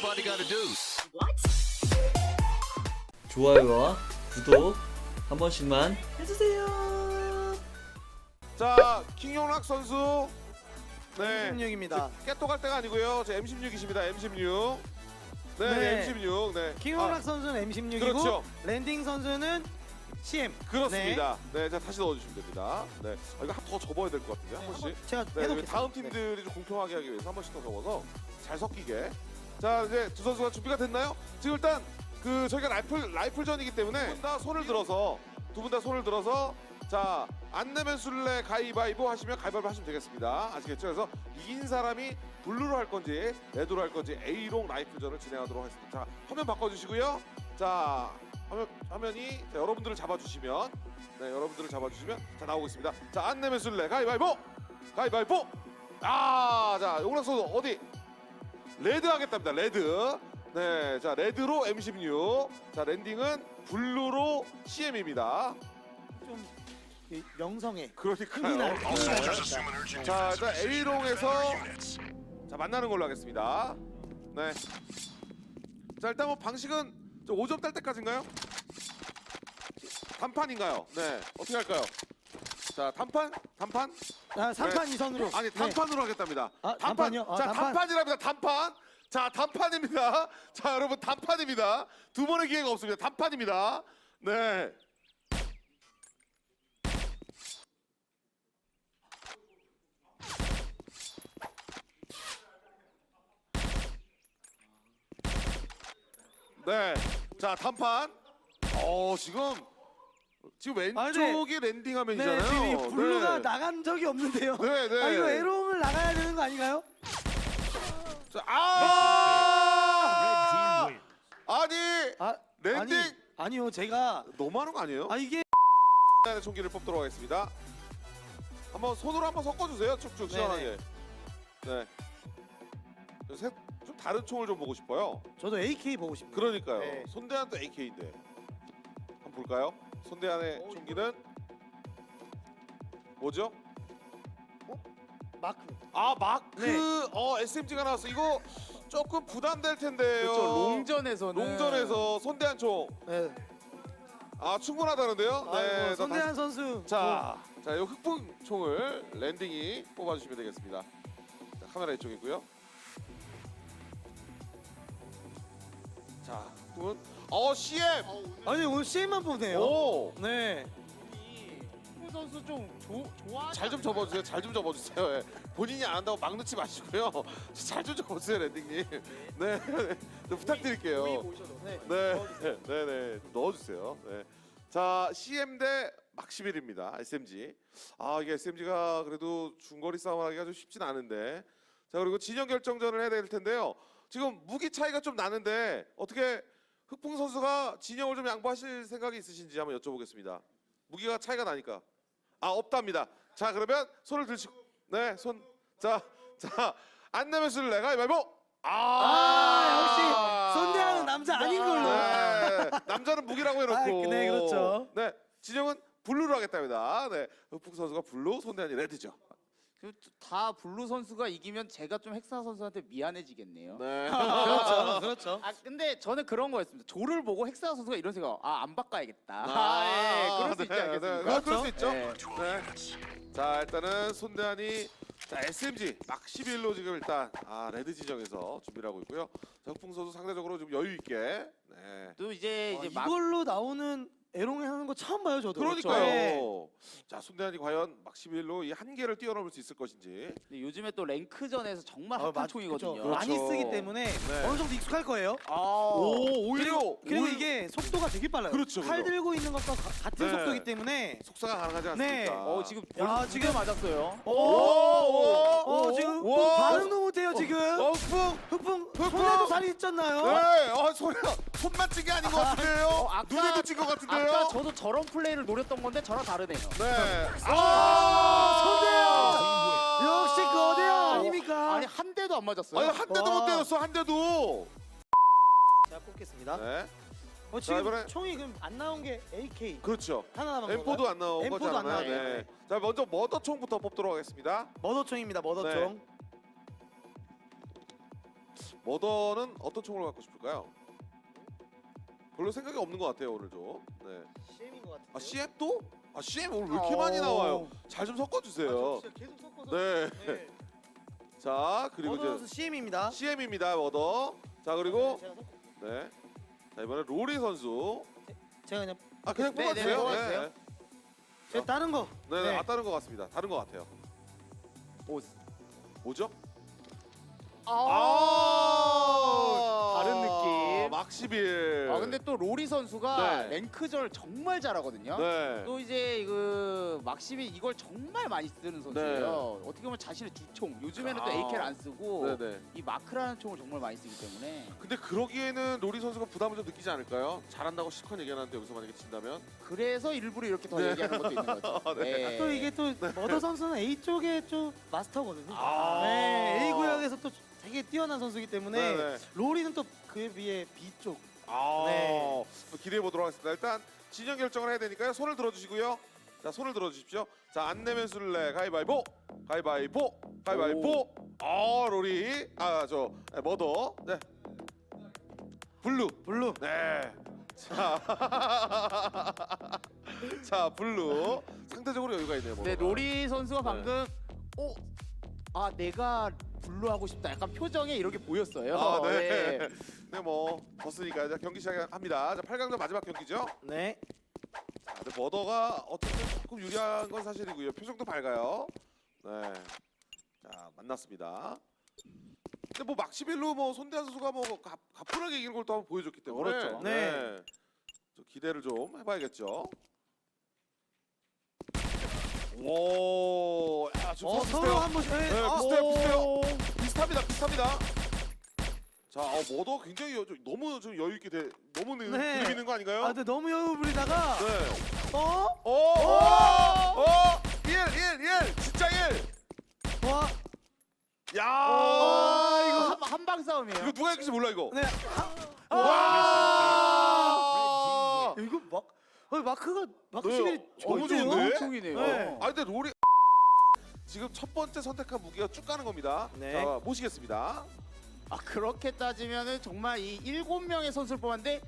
everybody gotta do? 좋아요와 구독 한 번씩만 해주세요. 자, 킹용락 선수. 네. M16입니다. 깨똑할 때가 아니고요. 저 M16이십니다. M16. 네, 네. M16. 네. 킹용락 아, 선수는 M16이고 그렇죠. 랜딩 선수는 CM. 그렇습니다. 네, 자 다시 넣어주시면 됩니다. 네, 아, 이거 한더 접어야 될 것 같은데 한 번씩. 제가 네, 해놓겠습니다. 다음 팀들이 좀 공평하게 하기 위해서 한 번씩 더 접어서 잘 섞이게. 자, 이제 두 선수가 준비가 됐나요? 지금 일단 그 저희가 라이플 라이플전이기 때문에 두 분 다 손을 들어서 두 분 다 손을 들어서 자, 안 내면 술래 가위바위보 하시면 가위바위보 하시면 되겠습니다. 아시겠죠? 그래서 이긴 사람이 블루로 할 건지 레드로 할 건지 A롱 라이플전을 진행하도록 하겠습니다. 자, 화면 바꿔주시고요. 자, 화면 화면이 자, 여러분들을 잡아주시면 네, 여러분들을 잡아주시면 자 나오겠습니다. 자, 안 내면 술래 가위바위보, 가위바위보. 아, 자, 용락 선수 어디? 레드 하겠답니다. 레드. 네, 자 레드로 M16. 자 랜딩은 블루로 CM입니다. 좀 이- 명성에 그러니까요. 날 어, 흥이 날 자, 일단 A롱에서 자 만나는 걸로 하겠습니다. 네. 자 일단 뭐 방식은 저 5점 딸 때까지인가요? 단판인가요? 네. 어떻게 할까요? 자 단판, 단판. 아, 3판 네. 2선으로. 아니 단판으로 하겠답니다. 아, 단판. 단판이요? 아, 자 단판. 단판 이랍니다. 단판. 자 단판입니다. 자 여러분 단판입니다. 두 번의 기회가 없습니다. 단판입니다. 네. 네. 자 단판. 어 지금 지금 아, 네. 왼쪽이 랜딩 네, 화면이잖아요. 지금 이 블루가 네. 나간 적이 없는데요. 네, 네. 아, 이거 에롱을 나가야 되는 거 아닌가요? 자, 아! 아니 아, 랜딩 아니, 아니요. 제가 너무하는 거 아니에요? 아 이게 안에 총기를 뽑도록 하겠습니다. 한번 손으로 한번 섞어주세요. 쭉쭉 네, 시원하게. 네. 좀 색- 좀 다른 총을 좀 보고 싶어요. 저도 AK 보고 싶네요. 그러니까요. 네. 손대한도 AK인데. 한번 볼까요? 손대한의 총기는 뭐죠? 마크. 아 마크 네. 어 SMG가 나왔어. 이거 조금 부담될 텐데요. 그렇죠. 롱전에서는 롱전에서 손대한 총. 네. 아 충분하다는데요. 아이고, 네. 손대한 선수. 자, 자, 이 흑풍 총을 랜딩이 뽑아주시면 되겠습니다. 자, 카메라 이쪽이고요. 자, 흑풍은 어 CM. 어, 아니 오늘 CM만 보네요. 오, 네. 후 선수 좀 조, 좋아. 잘좀 접어주세요. 잘 좀 접어주세요. 예. 본인이 안 한다고 막 넣지 마시고요. 잘 좀 접어주세요, 랜딩님. 네, 좀 부탁드릴게요. 네. 네, 네, 네, 넣어주세요. 네. 자, CM 대 막시빌입니다. SMG. 아, 이게 SMG가 그래도 중거리 싸움을 하기가 좀 쉽진 않은데. 자, 그리고 진영 결정전을 해야 될 텐데요. 지금 무기 차이가 좀 나는데 어떻게 흑풍 선수가 진영을 좀 양보하실 생각이 있으신지 한번 여쭤보겠습니다. 무기가 차이가 나니까. 아, 없답니다. 자, 그러면 손을 들시고, 네, 손. 자, 자, 안 내면 술래 가위바위보. 아, 역시 손대하는 남자 아닌 걸로. 네, 남자는 무기라고 해놓고. 아, 네, 그렇죠. 네, 진영은 블루로 하겠답니다. 네, 흑풍 선수가 블루, 손대한이 레드죠. 다 블루 선수가 이기면 제가 좀 헥사 선수한테 미안해지겠네요. 네. 그렇죠. 그렇죠. 아 근데 저는 그런 거였습니다. 조를 보고 헥사 선수가 이런 생각. 아 안 바꿔야겠다. 아, 아, 예, 그럴 수 네, 있지 네, 않겠습니까? 네, 그럴 수 있죠. 네. 네. 자, 일단은 손대한이 자 SMG 막 11로 지금 일단 아 레드 지정에서 준비를 하고 있고요. 자, 흑풍 선수 상대적으로 좀 여유 있게. 네. 또 이제 아, 이제 막 이걸로 나오는 에롱 하는 거 처음 봐요, 저도. 그러니까요. 네. 자, 손대한이 과연 막 11로 이 한계를 뛰어넘을 수 있을 것인지. 근데 요즘에 또 랭크전에서 정말 아, 핫한 맞- 총이거든요. 그렇죠. 그렇죠. 많이 쓰기 때문에 네. 어느 정도 익숙할 거예요. 아, 오, 오히려 그리고 오히려 이게 속도가 되게 빨라요. 그렇죠, 칼 그죠. 들고 있는 것과 가- 같은 네. 속도이기 때문에 속사가 가능하지 네. 않습니까? 어 지금 야, 야 지금- 지금 맞았어요. 오, 오, 어, 지금 오, 뭐 오. 반응도 지금. 어, 흑풍. 흑풍 흑풍! 손에도 살이 있잖아요. 네, 어, 소리야. 손만 찐게 아닌 것 같은데요. 어, 아까- 눈에도 찐것 같은데요. 아까 저도 저런 플레이를 노렸던 건데 저랑 다르네요. 네. 손대요! 역시 거대요 아닙니까? 아니 한 대도 안 맞았어요. 아니 한 대도 와. 못 때렸어 한 대도. 자 뽑겠습니다. 네, 어, 지금 이번에- 총이 그럼 안 나온 게 AK 그렇죠. 하나 남은 M4도 건가요? 안 나온 M4도 거잖아요. 나와요. 네. 자 먼저 머더총부터 뽑도록 하겠습니다. 머더총입니다. 머더총. 머더는 어떤 총을 갖고 싶을까요? 별로 생각이 없는 것 같아요 오늘 좀. 네. CM인 것 같은데. 아 CM 또? 아 CM 오늘 왜 이렇게 많이 나와요? 잘 좀 섞어주세요. 계속 섞어서. 네. 네. 자 그리고 이제 CM입니다. CM입니다 머더. 자 그리고 제가, 섞- 네. 자 이번에 로리 선수. 제가 그냥 아 그냥 네, 뽑아주세요. 네, 네. 뽑아주세요. 네. 제가 다른 거. 네, 네. 아 다른 것 같습니다. 다른 것 같아요. 오, 뭐죠? 아, 다른 느낌. 막시빌. 아 근데 또 로리 선수가 네. 랭크절 정말 잘하거든요. 네. 또 이제 그 막심이 이걸 정말 많이 쓰는 선수예요. 어떻게 보면 자신의 주총. 요즘에는 또 아. AK를 안 쓰고 네네. 이 마크라는 총을 정말 많이 쓰기 때문에 근데 그러기에는 로리 선수가 부담을 좀 느끼지 않을까요? 잘한다고 실컷 얘기하는데 여기서 만약에 진다면 그래서 일부러 이렇게 더 네. 얘기하는 것도 있는 거죠. 네. 또 이게 또 머더 선수는 A 쪽에 좀 마스터거든요. 아. 네, A 구역에서 또 되게 뛰어난 선수이기 때문에 네네. 로리는 또 그에 비해 B 쪽. 아, 네. 또 기대해 보도록 하겠습니다. 일단 진영 결정을 해야 되니까요. 손을 들어주시고요. 자, 손을 들어주십시오. 자, 안 내면 술래 가위바위보, 가위바위보, 가위바위보. 아, 로리, 아, 저 네, 머더, 네, 블루, 블루. 네. 자, 자, 블루. 상대적으로 여유가 있네요. 네, 머더가. 로리 선수가 방금 어? 아 내가 블루 하고 싶다. 약간 표정에 이렇게 보였어요. 아, 네. 네, 뭐 졌으니까 이제 경기 시작합니다. 자, 8강전 마지막 경기죠. 네. 자, 근데 머더가 어쨌든 조금 유리한 건 사실이고요. 표정도 밝아요. 네. 자, 만났습니다. 근데 뭐 막시빌로 뭐 손대한 선수가 뭐 가, 가뿐하게 이기는 걸 또 한번 보여줬기 때문에 그렇죠. 네. 좀 기대를 좀 해봐야겠죠. 오, 지금 어, 서로. 한 번씩. 네. 네, 아, 비슷해요, 오. 비슷해요. 비슷합니다, 비슷합니다. 자, 어, 머더 굉장히 여, 너무 좀 여유 있게 돼, 너무 느, 네. 느낌 있는 거 아닌가요? 아, 근데 너무 여유 부리다가 네. 어? 오, 오, 오, 1, 1, 1, 진짜 1. 와. 야, 아 이거 한, 한방 싸움이에요. 이거 누가 이길지 몰라 이거. 네. 아, 와, 어, 마크가 마크 네, 시빌이 너무? 좋은데? 총이네요. 네. 아 근데 롤이 지금 첫 번째 선택한 무기가 쭉 가는 겁니다. 네. 자, 모시겠습니다. 아 그렇게 따지면은 정말 이 일곱 명의 선수를 뽑았는데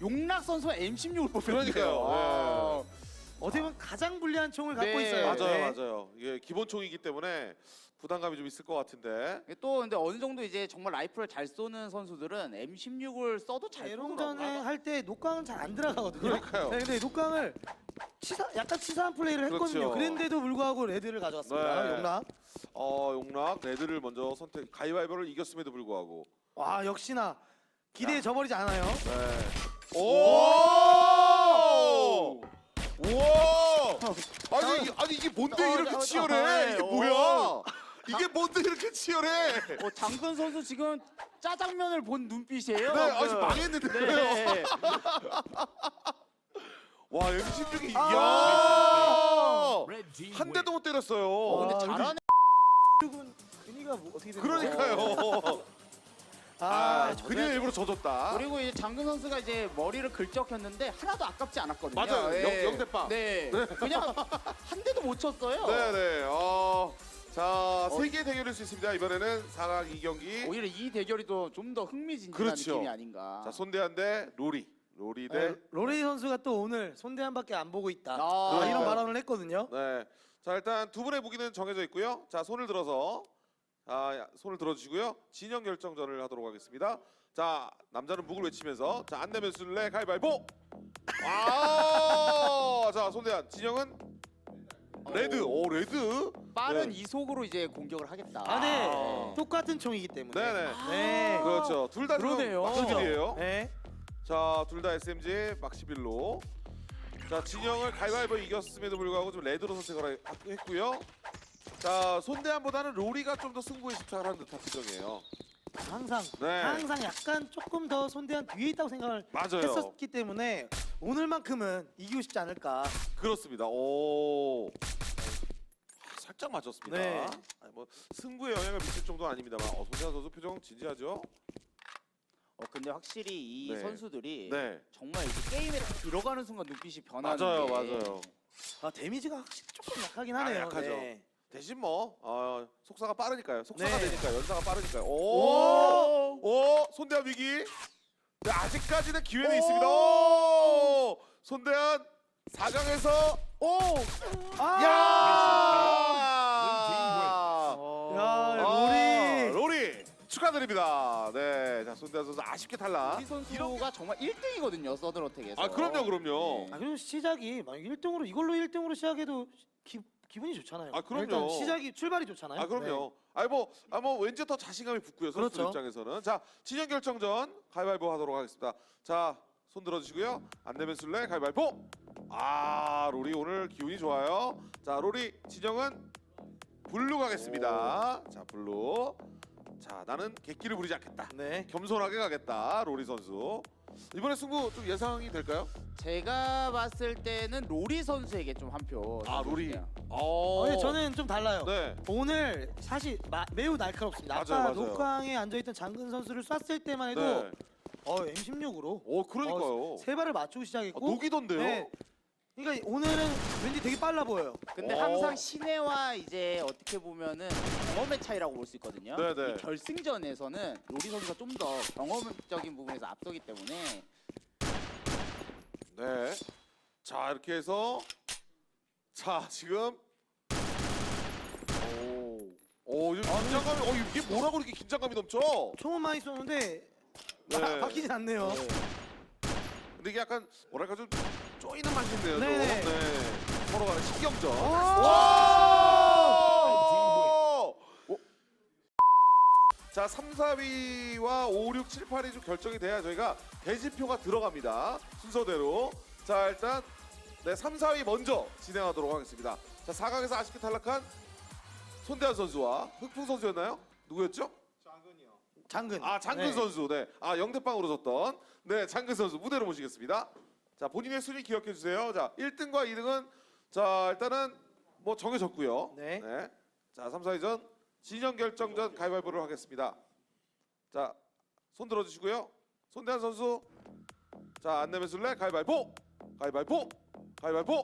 용락 선수가 M16을 뽑혔네요. 그러니까요. 아, 어떻게 보면 가장 불리한 총을 갖고 네. 있어요. 맞아요, 네. 맞아요. 이게 기본 총이기 때문에 부담감이 좀 있을 것 같은데. 또 근데 어느 정도 이제 정말 라이플을 잘 쏘는 선수들은 M16을 써도 잘 에롱전에 쏘더라고요. 할 때 녹광은 잘 안 들어가거든요. 그러니까요. 네, 근데 녹광을 치사, 약간 치사한 플레이를 했거든요. 그렇죠. 그랬는데도 불구하고 레드를 가져왔습니다. 네. 용락. 어, 용락 레드를 먼저 선택. 가위바위보를 이겼음에도 불구하고. 와 역시나 기대에 야. 져버리지 않아요. 네. 오! 우와! 아니, 이- 아니 이게 뭔데 어, 이렇게 어, 치열해? 이게 어, 뭐야? 어. 이게 뭔데 이렇게 치열해? 어, 장근 선수 지금 짜장면을 본 눈빛이에요. 네, 방금. 아주 망했는데요. 네. 와, M16이 아! 야! 한 대도 못 때렸어요. 어, 근데 아, 잘하네. 이건 근이가 뭐 어떻게 되는 그러니까요. 아, 아, 저- 그냥 일부러 져줬다. 그리고 이제 장근 선수가 이제 머리를 긁적였는데 하나도 아깝지 않았거든요. 맞아요. 예. 영- 영대빵. 네. 그냥 한 대도 못 쳤어요. 네네. 어, 자, 세 개의 대결일 수 있습니다. 이번에는 4강 2경기. 오히려 이 대결이 더좀더 흥미진진한 그렇죠. 느낌이 아닌가. 자, 손대한 대 로리. 로리 대. 네, 로레이 선수가 또 오늘 손대한밖에 안 보고 있다. 아, 아, 이런 그러니까요. 발언을 했거든요. 네. 자, 일단 두 분의 무기는 정해져 있고요. 자, 손을 들어서 아, 야, 손을 들어 주시고요. 진영 결정전을 하도록 하겠습니다. 자, 남자는 무기를 외치면서 자, 안 내면 술래 가위바위보. 아! 자, 손대한 진영은 레드. 오, 레드. 빠른 네. 이속으로 이제 공격을 하겠다. 아, 네. 아. 똑같은 총이기 때문에. 네네. 네. 그렇죠. 둘 다 지금 그러네요. 막시빌이에요. 네. 자, 둘 다 SMG 막시빌로. 자, 진영을 가위바위보 이겼음에도 불구하고 좀 레드로 선택을 하- 했고요. 자, 손대한보다는 로리가 좀 더 승부에 집착을 하는 듯한 표정이에요. 항상 네. 항상 약간 조금 더 손대한 뒤에 있다고 생각을 맞아요. 했었기 때문에 오늘만큼은 이기고 싶지 않을까. 그렇습니다. 오. 아, 살짝 맞췄습니다. 네. 아니, 뭐 승부에 영향을 미칠 정도는 아닙니다만 어, 손대한 선수 표정 진지하죠? 어, 근데 확실히 이 네. 선수들이 네. 정말 이제 게임에 들어가는 순간 눈빛이 변하는 맞아요, 게 맞아요. 아 데미지가 확실히 조금 약하긴 아, 하네요. 약하죠. 네. 대신 뭐 어, 속사가 빠르니까요. 속사가 네. 되니까 연사가 빠르니까요. 오, 오, 손대한 위기. 네, 아직까지는 기회는 있습니다. 오, 손대한 4강에서 오, 아! 야, 야, 아, 로리. 로리 축하드립니다. 네, 자 손대한 선수 아쉽게 탈락. 이 선수가 정말 1등이거든요 서든어택에서. 아, 그럼요, 그럼요. 아 그리고 시작이 만약 1등으로 이걸로 1등으로 시작해도 기, 기분이 좋잖아요. 아, 그럼요. 일단 시작이 출발이 좋잖아요. 아 그럼요. 아니 뭐, 아, 뭐 왠지 더 자신감이 붙고요. 선수 들 그렇죠. 입장에서는 자 진영 결정전 가위바위보 하도록 하겠습니다. 자 손 들어주시고요. 안 되면 술래 가위바위보. 아 로리 오늘 기운이 좋아요. 자 로리 진영은 블루 가겠습니다. 자 블루. 자 나는 객기를 부리지 않겠다. 네. 겸손하게 가겠다 로리 선수. 이번에 승부 좀 예상이 될까요? 제가 봤을 때는 로리 선수에게 좀 한 표. 아 로리. 어. 어, 네, 저는 좀 달라요. 네. 오늘 사실 마- 매우 날카롭습니다. 아까 맞아요, 맞아요. 녹강에 앉아있던 장근 선수를 쐈을 때만 해도 네. 어 M16으로 오 그러니까요. 세 발을 맞추고 아, 시작했고 녹이던데요. 네. 그러니까 오늘은 왠지 되게 빨라 보여요. 근데 어. 항상 신혜와 이제 어떻게 보면은 경험의 차이라고 볼 수 있거든요. 네네. 이 결승전에서는 로리 선수가 좀 더 경험적인 부분에서 앞서기 때문에 네. 자 이렇게 해서 자 지금 오, 오 지금 긴장감이 어 이게 뭐라고 이렇게 긴장감이 넘쳐? 총은 많이 쏘는데 네. 바, 바뀌진 않네요. 근데 이게 약간 뭐랄까 좀 쪼이는 맛인데요. 좀. 네네. 네. 서로 간에 신경전. 오! 오! 자, 3, 4위와 5, 6, 7, 8위 좀 결정이 돼야 저희가 대진표가 들어갑니다. 순서대로. 자, 일단 네, 3, 4위 먼저 진행하도록 하겠습니다. 자, 4강에서 아쉽게 탈락한 손대한 선수와 흑풍 선수였나요? 누구였죠? 장근. 아, 장근 네. 선수. 네. 아, 영대빵으로 졌던 네, 장근 선수 무대로 모시겠습니다. 자, 본인의 순위 기억해 주세요. 자, 1등과 2등은 자, 일단은 뭐 정해졌고요. 네. 자, 3, 4위전 진영 결정전 가위바위보를 하겠습니다. 자, 손 들어 주시고요. 손대한 선수. 자, 안 내면 술래 가위바위보. 가위바위보. 가위바위보.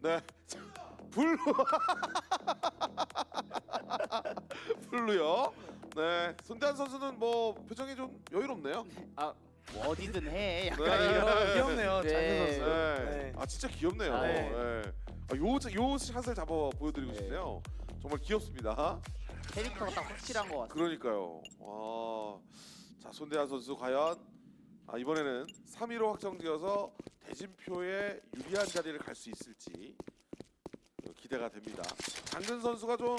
네. 자, 블루. 블루요. 네. 손대한 선수는 뭐 표정이 좀 여유롭네요. 아, 뭐 어디든 해. 약간 네. 이런. 귀엽네요. 네. 장근 선수. 네. 네. 아 진짜 귀엽네요. 아, 네. 네. 아, 요, 요 샷을 잡아 보여드리고 네. 싶네요. 정말 귀엽습니다. 캐릭터가 딱 확실한 것 같아요. 그러니까요. 와. 자, 손대한 선수 과연 아, 이번에는 3위로 확정지어서 대진표에 유리한 자리를 갈 수 있을지 어, 기대가 됩니다. 장근 선수가 좀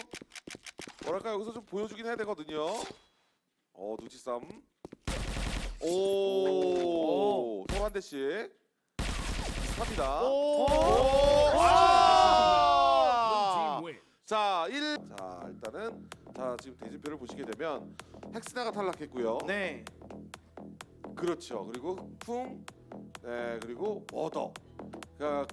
뭐랄까 여기서 좀 보여주긴 해야 되거든요. 어, 눈치 싸움. 오, 서로 한 대씩 비슷합니다. 오! 아! 자, 1. 자, 일단은 자, 지금 대진표를 보시게 되면 헥스나가 탈락했고요. 네. 그렇죠. 그리고 풍, 네, 그리고 워더. 그러니까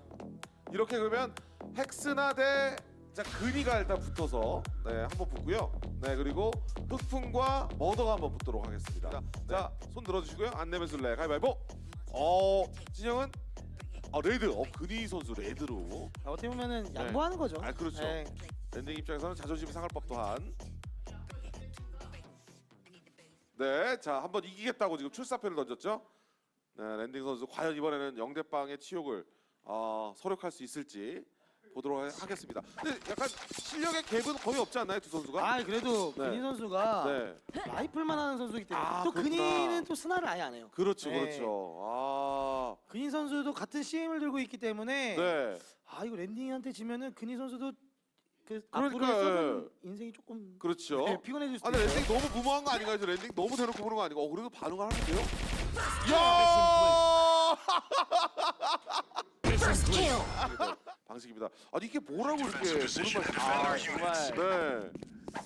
이렇게 그러면 헥스나 대 자, 근이가 일단 붙어서 네, 한번 붙고요. 네, 그리고 흑풍과 머더가 한번 붙도록 하겠습니다. 자, 손 들어주시고요. 안 내면 술래 가위바위보. 어, 진영은 어, 레드. 어, 근이 선수 레드로. 아, 어떻게 보면은 양보하는 거죠. 아, 그렇죠. 네. 랜딩 입장에서는 자존심이 상할 법도 한. 네, 자 한번 이기겠다고 지금 출사표를 던졌죠. 네, 랜딩 선수 과연 이번에는 영대빵의 치욕을 어, 소력할 수 있을지 보도록 하- 하겠습니다. 근데 약간 실력의 갭은 거의 없지 않나요, 두 선수가? 아, 그래도 네. 근희 선수가 네, 라이플만 하는 선수이기 때문에 아, 또 그렇구나. 근희는 또 스나를 아예 안 해요. 그렇죠, 네. 그렇죠. 아, 근희 선수도 같은 CM을 들고 있기 때문에 네, 아 이거 랜딩한테 지면은 근희 선수도 그 그러니까, 인생이 조금 그렇죠. 네, 피곤해질 수도 아, 근데 있어요. 랜딩 너무 무모한 거 아닌가요? 저 랜딩 너무 대놓고 보는 거 아니고? 어, 그래도 반응을 하는데요? 야! 방식입니다. 아니 이게 뭐라고 이렇게 보는 말씀? 아, 정말. 네.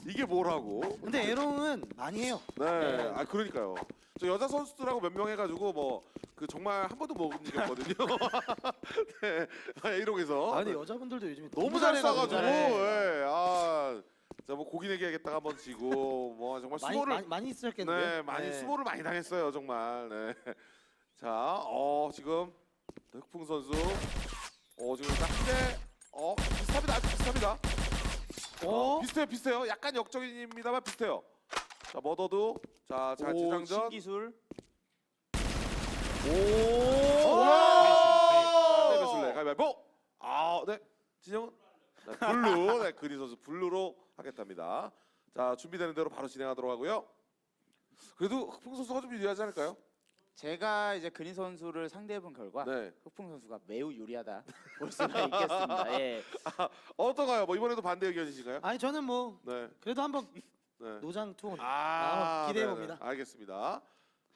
이게 뭐라고? 근데 에롱은 많이 해요. 네. 아 그러니까요. 저 여자 선수들하고 몇 명 해가지고 뭐 그 정말 한 번도 못 이겼거든요. 네. 아, 이롱에서. 아 근데 여자분들도 요즘에 너무 잘. 싸가지고. 네. 예. 아. 자뭐 고기 내기 하겠다가 한번 지고 뭐 정말 많이 수모를 많이, 많이 쓰셨겠는데. 네, 많이 수모를 많이 당했어요, 정말. 네. 자, 어 지금 흑풍 선수, 어 지금 어 비슷합니다, 아주 비슷합니다. 어, 비슷해요, 비슷해요. 약간 역적입니다만 비슷해요. 자, 머더도 자, 자, 오, 재장전. 신기술. 오! 와! 네, 매술래 가위바위보. 아, 네. 진영은 네, 블루. 네, 그리 선수 블루로 하겠답니다. 자, 준비되는 대로 바로 진행하도록 하고요. 그래도 흑풍 선수가 좀 유리하지 않을까요? 제가 이제 그린 선수를 상대해 본 결과 네. 흑풍 선수가 매우 유리하다 볼 수가 있겠습니다. 예. 어떤가요? 뭐 이번에도 반대 의견이신가요? 아니 저는 뭐 네. 그래도 한번 네. 노장 투혼 아, 기대해 네네. 봅니다. 알겠습니다.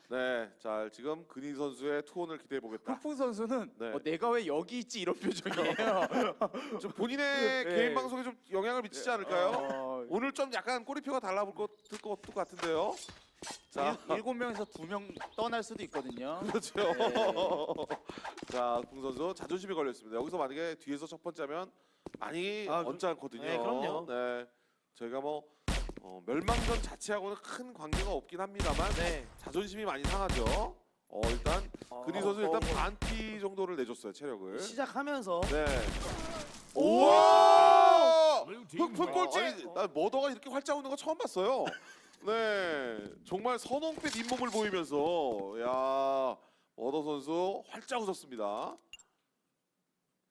네, 자 지금 근희 선수의 투혼을 기대해 보겠다. 흑풍 선수는 네. 어, 내가 왜 여기 있지 이런 표정이에요. 좀 본인의 네. 개인 방송에 좀 영향을 미치지 않을까요? 어, 오늘 좀 약간 꼬리표가 달라붙을 것, 것 같은데요. 자, 일- 일곱 명에서 두 명 떠날 수도 있거든요. 그렇죠. 자, 붕 선수 자존심이 걸려 있습니다. 여기서 만약에 뒤에서 첫 번째면 많이 아, 그- 언짢거든요. 네, 그럼요. 네, 저희가 뭐 어, 멸망전 자체하고는 큰 관계가 없긴 합니다만 네. 자존심이 많이 상하죠. 어, 일단 근희 선수 일단 어, 반피 정도를 내줬어요 체력을. 시작하면서 네. 우와! 우와! 흑풍 꼴찌. 나 머더가 이렇게 활짝 웃는 거 처음 봤어요. 네, 정말 선홍빛 잇몸을 보이면서 야 머더 선수 활짝 웃었습니다.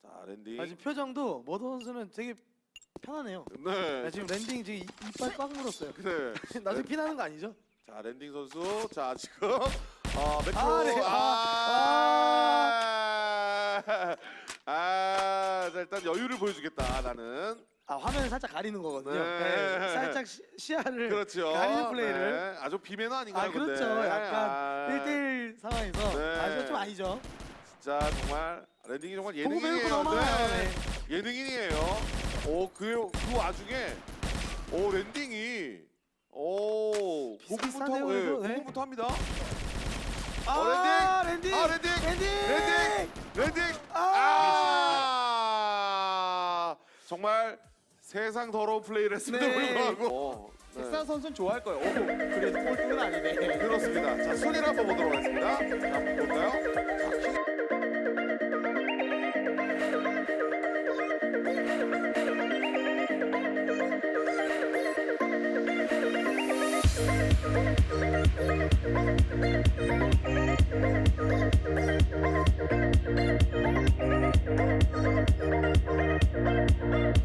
자 랜딩. 아, 지금 표정도 머더 선수는 되게 편하네요. 네. 나 지금 랜딩 지금 이- 이빨 꽉 물었어요. 네. 나중에 피나는 거 아니죠? 자 랜딩 선수. 자 지금 아 매크로. 아, 네. 아. 아. 자 일단 여유를 보여주겠다 나는. 아 화면을 살짝 가리는 거거든요. 네. 네, 살짝 시, 시야를 그렇죠. 가리는 플레이를. 네. 아주 비매너 아닌가요? 아 그렇죠. 근데? 약간 아. 1대1 상황에서 네. 아 이거 좀 아니죠. 진짜 정말 랜딩이 정말 보고 예능이에요. 넘어가요. 네. 예능인이에요. 오그 그 와중에 오 랜딩이 오 고군부터 예, 네. 고군부터 합니다. 아 랜딩. 아 랜딩 랜딩. 랜딩 랜딩 아 정말 세상 더러운 플레이를 했음에도 네. 불구하고 어, 네. 선수는 좋아할 거예요. 오, 그래도 꼴등은 아니네. 그렇습니다. 자 순위를 한번 보도록 하겠습니다. 자 한번 볼까요?